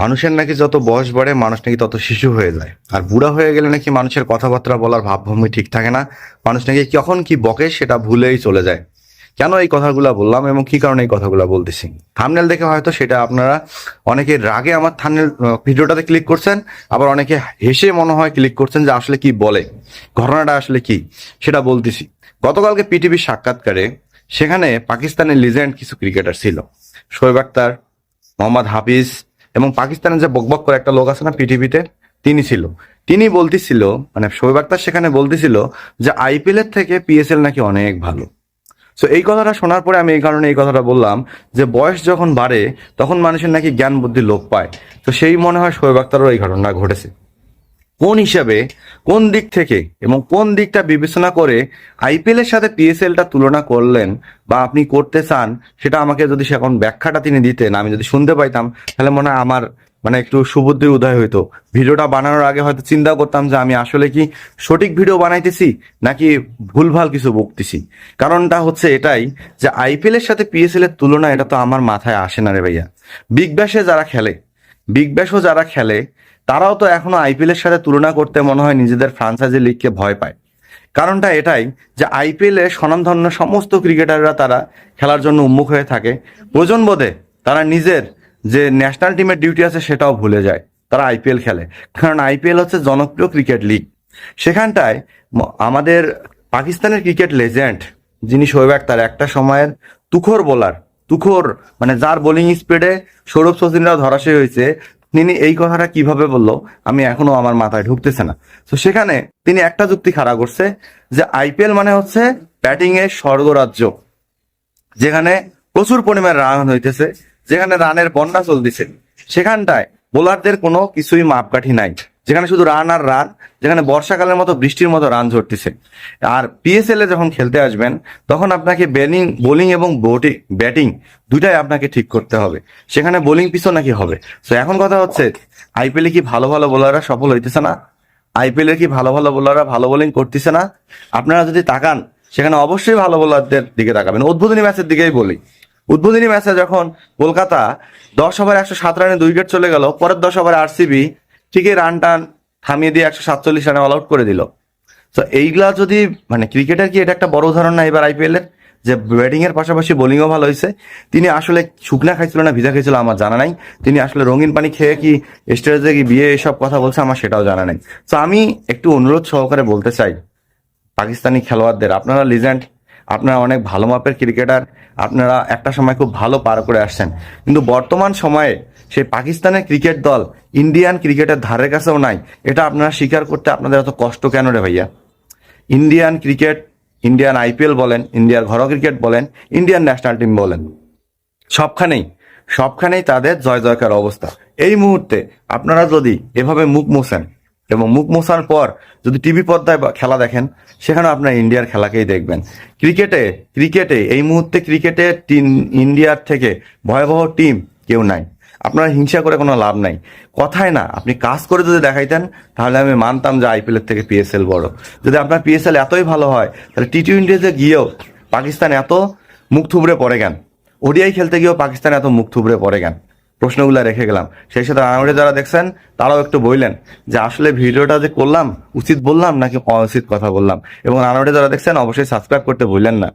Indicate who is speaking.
Speaker 1: মানুষের নাকি যত বয়স বাড়ে, মানুষ নাকি তত শিশু হয়ে যায়। আর বুড়া হয়ে গেলে নাকি মানুষের কথাবার্তা বলার ভাবভূমি ঠিক থাকে না। মানুষ নাকি কখন কি বকে সেটা ভুলেই চলে যায়। কেন এই কথাগুলো বললাম এবং কি কারণে এই কথাগুলো বলতেছি? থামনেল দেখে হয়তো সেটা আপনারা অনেকে রাগে আমার থামনেল ভিডিওটাতে ক্লিক করছেন, আবার অনেকে হেসে মনে হয় ক্লিক করছেন যে আসলে কি বলে, ঘটনাটা আসলে কি, সেটা বলতেছি। গতকালকে পিটিভির সাক্ষাৎকারে সেখানে পাকিস্তানের লিজেন্ড কিছু ক্রিকেটার ছিল। শোয়েব আক্তার, মোহাম্মদ হাফিজ এবং পাকিস্তানের যে বকবক করে একটা লোক আছে না পৃথিবীতে, তিনি ছিল। তিনি বলতেছিল মানে শোয়েব আক্তার সেখানে বলতেছিল যে আইপিএল এর থেকে পিএসএল নাকি অনেক ভালো। সো এই কথাটা শোনার পরে আমি এই কারণে এই কথাটা বললাম যে বয়স যখন বাড়ে, তখন মানুষের নাকি জ্ঞান বুদ্ধি লোপ পায়। তো সেই মনে হয় শোয়েব আক্তারও এই ঘটনা ঘটেছে। কোন হিসাবে, কোন দিক থেকে এবং কোন দিকটা বিবেচনা করে আইপিএল এর সাথে পিএসএলটা তুলনা করলেন বা আপনি করতে চান, সেটা আমাকে যদি এখন ব্যাখ্যাটা তিনি দিতেন, আমি যদি শুনতে পাইতাম, তাহলে মনে হয় আমার মানে একটু সুবুদ্ধির উদয় হইতো। ভিডিওটা বানানোর আগে হয়তো চিন্তা করতাম যে আমি আসলে কি সঠিক ভিডিও বানাইতেছি, নাকি ভুলভাল কিছু বকতেছি। কারণটা হচ্ছে এটাই যে আইপিএল এর সাথে পিএসএল এর তুলনা এটা তো আমার মাথায় আসে না রে ভাইয়া। বিগ ব্যাশে যারা খেলে বিগ ব্যাশও যারা খেলে তারাও তো এখনও আইপিএল এর সাথে তুলনা করতে মনে হয় নিজেদের ফ্রাঞ্চাইজি লিগকে ভয় পায়। কারণটা এটাই যে আইপিএল স্বনামধন্য সমস্ত ক্রিকেটাররা তারা খেলার জন্য উন্মুখ হয়ে থাকে। প্রয়োজন বোধে তারা নিজের যে ন্যাশনাল টিমের ডিউটি আছে সেটাও ভুলে যায়, তারা আইপিএল খেলে। কারণ আইপিএল হচ্ছে জনপ্রিয় ক্রিকেট লিগ সেখানটায় আমাদের পাকিস্তানের ক্রিকেট লেজেন্ড যিনি শোয়েব আক্তার একটা সময়ের তুখোর বোলার তুখোর মানে যার বোলিং স্পিডে সৌরভ সচিনরাও ধরাশায়ী হয়েছে তিনি এই কথাটা কীভাবে বলল, আমি এখনও আমার মাথায় ঢুকতেছে না। তো সেখানে তিনি একটা যুক্তি খাড়া করছে যে আইপিএল মানে হচ্ছে ব্যাটিং এর স্বর্গরাজ্য, যেখানে প্রচুর পরিমাণে রান হইতেছে, যেখানে রানের বন্যা চলতেছে। সেখানটায় বোলারদের কোনো কিছুই মাপকাঠি নাই। যেখানে শুধু রান আর রান, যেখানে বর্ষাকালের মতো বৃষ্টির মতো রান ঝরতেছে আর পিএসএল এ যখন খেলতে আসবেন, তখন আপনাকে বোলিং বোলিং এবং বোটিং ব্যাটিং দুটাই আপনাকে ঠিক করতে হবে। সেখানে বোলিং পিছন নাকি হবে? তো এখন কথা হচ্ছে আইপিএল কি ভালো ভালো বোলাররা সফল হইতেছে না? আইপিএল কি ভালো ভালো বোলাররা ভালো বোলিং করতেছে না? আপনারা যদি তাকান, সেখানে অবশ্যই ভালো বোলারদের দিকে তাকাবেন। উদ্বোধনী ম্যাচের দিকেই বলি। উদ্বোধনী ম্যাচে যখন কলকাতা দশ ওভার একশো সাত রানে দুই উইকেট চলে গেল, পরের দশ ওভারে আরসিবি ঠিকই রান টান থামিয়ে দিয়ে একশো সাতচল্লিশ রানে অল আউট করে দিল। তো এইগুলা যদি মানে ক্রিকেটের কি এটা একটা বড় উদাহরণ না এবার আইপিএল এর? যে ব্যাটিং এর পাশাপাশি বোলিংও ভালো হয়েছে। তিনি আসলে শুকনা খাইছিল না, ভিজা খাইছিল আমার জানা নাই। তিনি আসলে রঙিন পানি খেয়ে কি স্টেজে কি বিয়ে এসব কথা বলছে আমার সেটাও জানা নেই। তো আমি একটু অনুরোধ সহকারে বলতে চাই, পাকিস্তানি খেলোয়াড়দের, আপনারা লিজেন্ড আপনারা অনেক ভালো মাপের ক্রিকেটার আপনারা একটা সময় খুব ভালো পার করে আসছেন। কিন্তু বর্তমান সময়ে সেই পাকিস্তানের ক্রিকেট দল ইন্ডিয়ান ক্রিকেটের ধারের কাছেও নাই। এটা আপনারা স্বীকার করতে আপনাদের এত কষ্ট কেন রে ভাইয়া? ইন্ডিয়ান ক্রিকেট, ইন্ডিয়ান আইপিএল বলেন, ইন্ডিয়ার ঘরোয়া ক্রিকেট বলেন, ইন্ডিয়ান ন্যাশনাল টিম বলেন। সবখানেই সবখানেই তাদের জয় জয়কার অবস্থা। এই মুহূর্তে আপনারা যদি এভাবে মুখ মোছেন এবং মুখ মোছার পর যদি টিভি পর্দায় খেলা দেখেন সেখানে আপনার ইন্ডিয়ার খেলাকেই দেখবেন। ক্রিকেটে ক্রিকেটে, এই মুহূর্তে ক্রিকেটে ইন্ডিয়ার থেকে ভয়াবহ টিম কেউ নাই। আপনারা হিংসা করে কোনো লাভ নাই। কথায় না, আপনি কাজ করে যদি দেখাইতেন, তাহলে আমি মানতাম যে আইপিএল এর থেকে পিএসএল বড়। যদি আপনার পিএসএল এতই ভালো হয়, তাহলে টি টোয়েন্টিতে গিয়েও পাকিস্তান এত মুখ থুবড়ে পড়ে গেন ওডিআই খেলতে গিয়েও পাকিস্তান এত মুখ থুবড়ে পড়ে গেন প্রশ্নগুলো রেখে গেলাম। সেই সাথে আমাদের যারা দেখছেন, তারাও একটু বললেন যে আসলে ভিডিওটা যে করলাম, উচিত বললাম নাকি অনুচিত কথা বললাম? এবং আমাদের যারা দেখছেন, অবশ্যই সাবস্ক্রাইব করতে বললেন না।